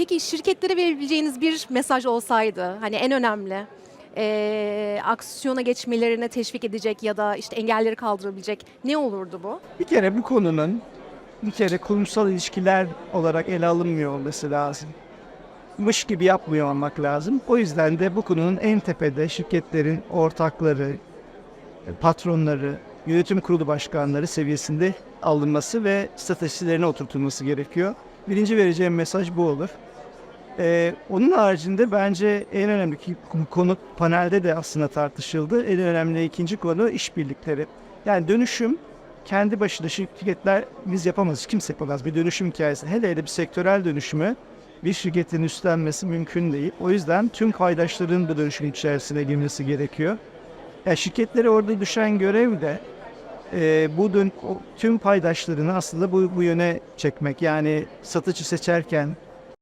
Peki şirketlere verebileceğiniz bir mesaj olsaydı, hani en önemli, eee, aksiyona geçmelerine teşvik edecek ya da işte engelleri kaldırabilecek ne olurdu bu? Bir kere bu konunun bir kere kurumsal ilişkiler olarak ele alınmıyor olması lazım. Mış gibi yapmıyor olmak lazım. O yüzden de bu konunun en tepede şirketlerin ortakları, patronları, yönetim kurulu başkanları seviyesinde alınması ve stratejilerine oturtulması gerekiyor. Birinci vereceğim mesaj bu olur. Ee, onun haricinde bence en önemli konu panelde de aslında tartışıldı. En önemli ikinci konu işbirlikleri. Yani dönüşüm kendi başına şirketler biz yapamaz, kimse yapamaz bir dönüşüm hikayesi. Hele hele bir sektörel dönüşümü bir şirketin üstlenmesi mümkün değil. O yüzden tüm paydaşların bu dönüşüm içerisine girmesi gerekiyor. Ya şirketlere orada düşen görev de e, bu dön tüm paydaşlarını aslında bu, bu yöne çekmek. Yani satıcı seçerken,